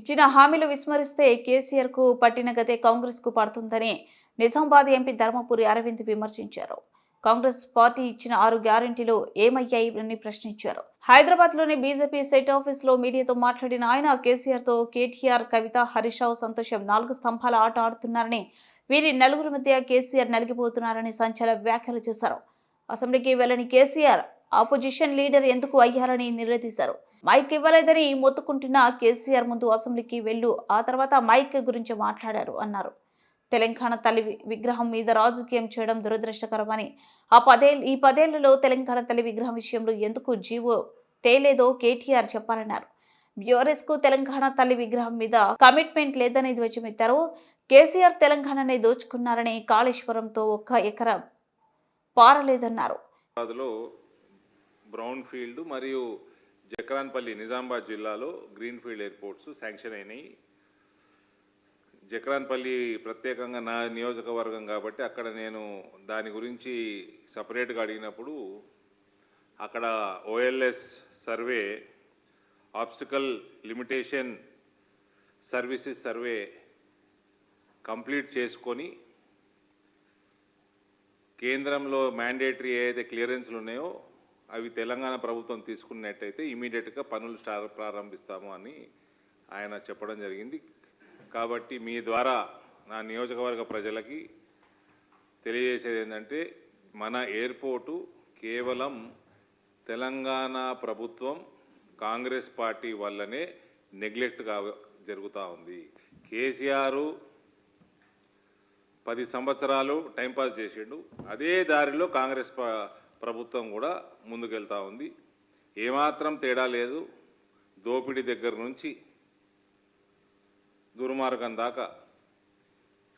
ఇచ్చిన హామీలు విస్మరిస్తే కేసీఆర్కు పట్టిన గతే కాంగ్రెస్కు పడుతుందని నిజామాబాద్ ఎంపీ ధర్మపురి అరవింద్ విమర్శించారు. కాంగ్రెస్ పార్టీ ఇచ్చిన ఆరు గ్యారంటీలు ఏమయ్యాయి అని ప్రశ్నించారు. హైదరాబాద్లోని బీజేపీ సెట్ ఆఫీస్లో మీడియాతో మాట్లాడిన ఆయన కేసీఆర్తో కేటీఆర్ కవిత హరీష్ సంతోషం నాలుగు స్తంభాల ఆట ఆడుతున్నారని వీరి నలుగురి మధ్య కేసీఆర్ నలిగిపోతున్నారని సంచలన వ్యాఖ్యలు చేశారు. అసెంబ్లీకి వెళ్ళని కేసీఆర్ ఆపోజిషన్ లీడర్ ఎందుకు అయ్యారని నిలదీశారు మైక్ ఇవ్వలేదని మొత్తుకుంటున్న కేసీఆర్ ముందు అసెంబ్లీకి వెళ్ళు ఆ తర్వాత మైక్ గురించి మాట్లాడారు అన్నారు. తెలంగాణ తల్లి విగ్రహం మీద రాజకీయం చేయడం దురదృష్టకరమని ఆ పదే ఈ పదేళ్ళలో తెలంగాణ తల్లి విగ్రహం విషయంలో ఎందుకు జీవో తేలేదో కేటీఆర్ చెప్పాలన్నారు. బ్యూరెస్కు తెలంగాణ తల్లి విగ్రహం మీద కమిట్మెంట్ లేదని ధ్వజమెత్తారు. కేసీఆర్ తెలంగాణని దోచుకున్నారని కాళేశ్వరంతో ఒక్క ఎకరా పారలేదన్నారు. బ్రౌన్ ఫీల్డ్ మరియు జక్రాన్పల్లి నిజామాబాద్ జిల్లాలో గ్రీన్ ఫీల్డ్ ఎయిర్పోర్ట్స్ శాంక్షన్ అయినాయి. జక్రాన్పల్లి ప్రత్యేకంగా నా నియోజకవర్గం కాబట్టి అక్కడ నేను దాని గురించి సపరేట్గా అడిగినప్పుడు అక్కడ OLS survey obstacle limitation services survey complete చేసుకొని కేంద్రంలో మ్యాండేటరీ ఏదైతే క్లియరెన్స్లు ఉన్నాయో అవి తెలంగాణ ప్రభుత్వం తీసుకున్నట్టయితే ఇమీడియట్గా పనులు స్టార్ ప్రారంభిస్తాము అని ఆయన చెప్పడం జరిగింది. కాబట్టి మీ ద్వారా నా నియోజకవర్గ ప్రజలకి తెలియజేసేది ఏంటంటే మన ఎయిర్పోర్టు కేవలం తెలంగాణ ప్రభుత్వం కాంగ్రెస్ పార్టీ వల్లనే నెగ్లెక్ట్గా జరుగుతూ ఉంది. కేసీఆర్ పది సంవత్సరాలు టైంపాస్ చేసిండు. అదే దారిలో కాంగ్రెస్ ప- ప్రభుత్వం కూడా ముందుకెళ్తా ఉంది. ఏమాత్రం తేడా లేదు. దోపిడీ దగ్గర నుంచి దుర్మార్గం దాకా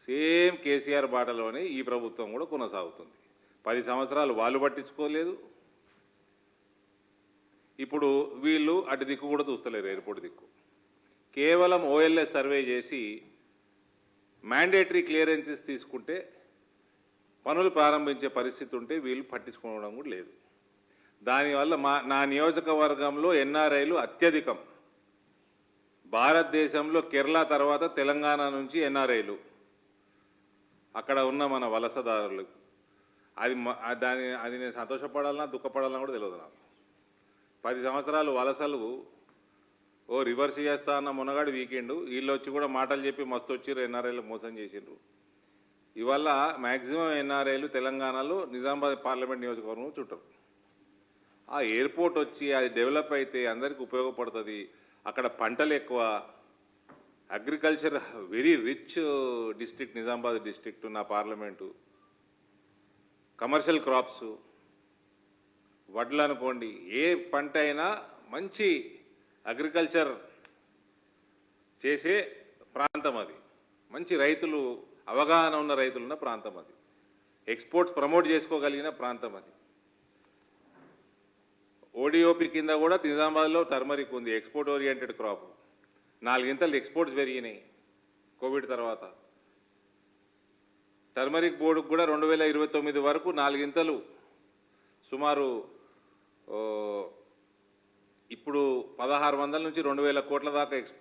సేమ్ కేసీఆర్ బాటలోనే ఈ ప్రభుత్వం కూడా కొనసాగుతుంది. పది సంవత్సరాలు వాళ్ళు పట్టించుకోలేదు. ఇప్పుడు వీళ్ళు అటు దిక్కు కూడా చూస్తలేరు ఎయిర్పోర్ట్ దిక్కు. కేవలం ఓఎల్ఎస్ సర్వే చేసి మ్యాండేటరీ క్లియరెన్సెస్ తీసుకుంటే పనులు ప్రారంభించే పరిస్థితి ఉంటే వీళ్ళు పట్టించుకోవడం కూడా లేదు. దానివల్ల మా నా నియోజకవర్గంలో ఎన్ఆర్ఐలు అత్యధికం. భారతదేశంలో కేరళ తర్వాత తెలంగాణ నుంచి ఎన్ఆర్ఐలు. అక్కడ ఉన్న మన వలసదారులు. అది దాని అది నేను సంతోషపడాలన్నా దుఃఖపడాలన్నా కూడా తెలియదు నాకు. పది సంవత్సరాలు వలసలు ఓ రివర్స్ చేస్తా అన్న మునగాడు వీకెండ్. వీళ్ళు వచ్చి కూడా మాటలు చెప్పి మస్తు వచ్చి ఎన్ఆర్ఐలు మోసం చేసిండ్రు. ఇవల్ల మ్యాక్సిమం ఎన్ఆర్ఐలు తెలంగాణలో నిజామాబాద్ పార్లమెంట్ నియోజకవర్గం చుట్టరు. ఆ ఎయిర్పోర్ట్ వచ్చి అది డెవలప్ అయితే అందరికి ఉపయోగపడుతుంది. అక్కడ పంటలు ఎక్కువ. Agriculture very rich district Nizamabad district నా పార్లమెంటు. కమర్షియల్ క్రాప్స్ వడ్లు అనుకోండి ఏ పంట అయినా మంచి అగ్రికల్చర్ చేసే ప్రాంతం అది. మంచి రైతులు అవగాహన ఉన్న రైతులున్న ప్రాంతం అది. ఎక్స్పోర్ట్స్ ప్రమోట్ చేసుకోగలిగిన ప్రాంతం అది. ఓడిఓపి కింద కూడా నిజామాబాద్లో టర్మరిక్ ఉంది ఎక్స్పోర్ట్ ఓరియంటెడ్ క్రాప్ నాలుగింతలు ఎక్స్పోర్ట్స్ పెరిగినాయి కోవిడ్ తర్వాత. టర్మరిక్ బోర్డుకు కూడా రెండు వేల ఇరవై తొమ్మిది వరకు నాలుగింతలు సుమారు ఇప్పుడు పదహారు వందల నుంచి రెండు వేల కోట్ల దాకా ఎక్స్పోర్ట్